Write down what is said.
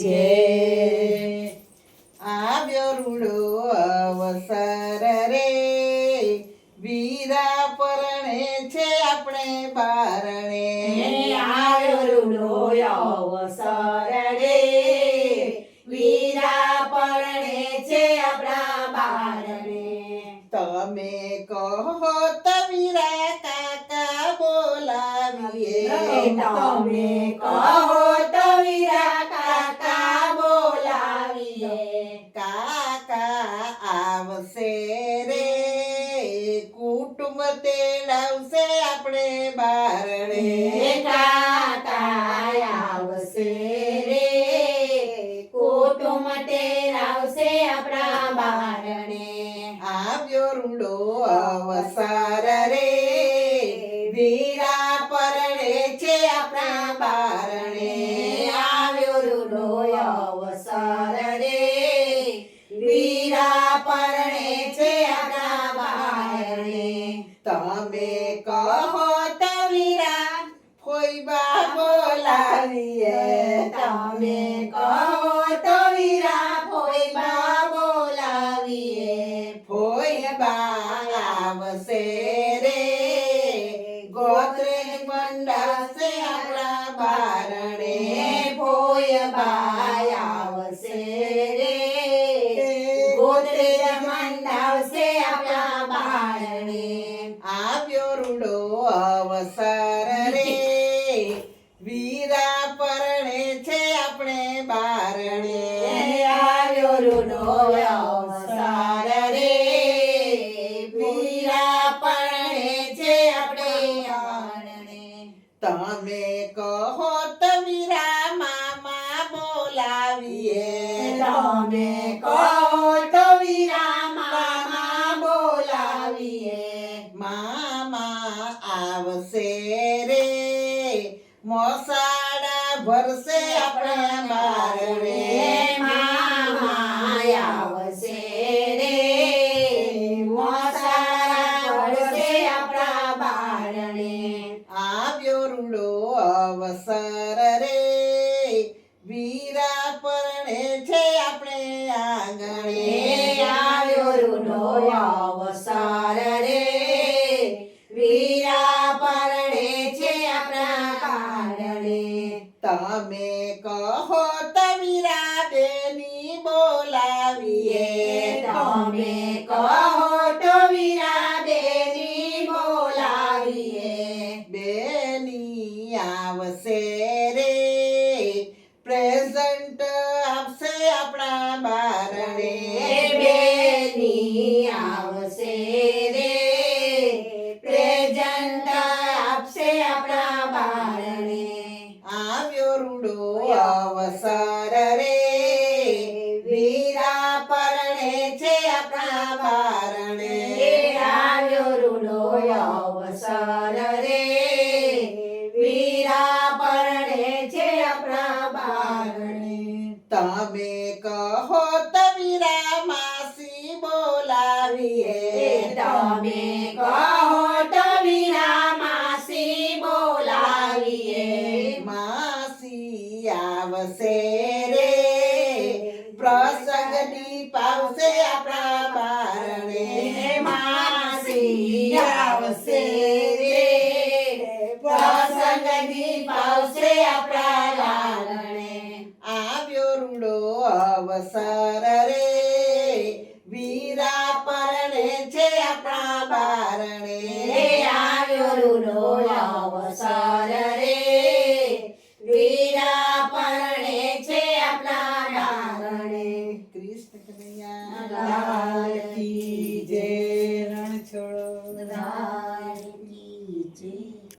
જય આવ્યો રૂડો અવસર રે. વીરા પરણે છે આપણે બારણે. આવ્યો રૂડો અવસર રે. વીરા પરણે છે આપણા બારણે. તમે કહો તો વીરા કાકા બોલાવીએ. તમે કહો તો આપણે બારણે આવશે રે. કુટુંબ આવશે આપણા બારણે. આવ્યો રૂડો અવસર રે. વીરા પરણે છે આપણા બારણે. આવ્યો રૂડો અવસર રે. વીરા પરણે છે આપણા બારણે. તમે બોલાવીએ તમે કહો તો વીરા ફોઈબા બોલાવીએ. ફોઈબા આવશે રે. ગોત્રે મંડાશે આપણા બારણે. ફોઈબા આવશે રે. ગોત્રે મંડાવશે આપણા બારણે. આવ્યો રૂડો અવસર રે. તમે કહો તો વીરા મામા બોલાવીએ. તમે કહો તો વીરા મામા બોલાવીએ. મામા આવશે રે. મોસાડા ભરશે આપણા બારણે મામા આવશે રે આવ્યો રૂડો અવસર રે. વીરા પરણે છે આપણે આંગણે. આવ્યો રૂડો અવસર અવસર રે વીરા પરણે છે આપણા બારણે આવ્યો રૂડો અવસર રે વીરા પરણે છે આપણા બારણે તમે કહો તો વીરા માસી બોલાવીએ તમે આવશે રે પ્રસંગની પાવશે આપણા બારણે. માસી આવશે રે પ્રસંગની પાવશે આપણા લાલણે આવ્યો રૂડો અવસર